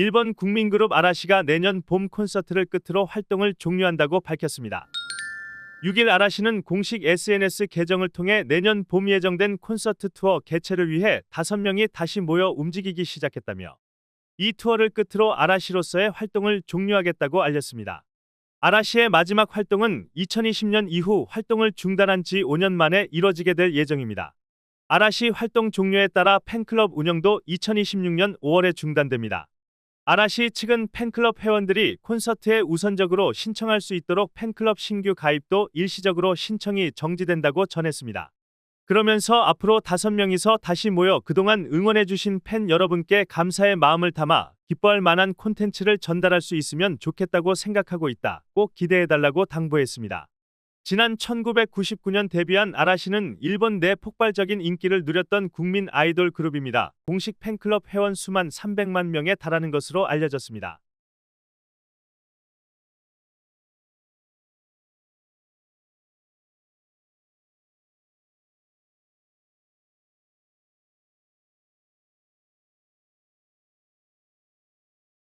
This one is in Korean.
일본 국민그룹 아라시가 내년 봄 콘서트를 끝으로 활동을 종료한다고 밝혔습니다. 6일 아라시는 공식 SNS 계정을 통해 내년 봄 예정된 콘서트 투어 개최를 위해 5명이 다시 모여 움직이기 시작했다며 이 투어를 끝으로 아라시로서의 활동을 종료하겠다고 알렸습니다. 아라시의 마지막 활동은 2020년 이후 활동을 중단한 지 5년 만에 이뤄지게 될 예정입니다. 아라시 활동 종료에 따라 팬클럽 운영도 2026년 5월에 중단됩니다. 아라시 측은 팬클럽 회원들이 콘서트에 우선적으로 신청할 수 있도록 팬클럽 신규 가입도 일시적으로 신청이 정지된다고 전했습니다. 그러면서 앞으로 다섯 명이서 다시 모여 그동안 응원해주신 팬 여러분께 감사의 마음을 담아 기뻐할 만한 콘텐츠를 전달할 수 있으면 좋겠다고 생각하고 있다. 꼭 기대해달라고 당부했습니다. 지난 1999년 데뷔한 아라시는 일본 내 폭발적인 인기를 누렸던 국민 아이돌 그룹입니다. 공식 팬클럽 회원 수만 300만 명에 달하는 것으로 알려졌습니다.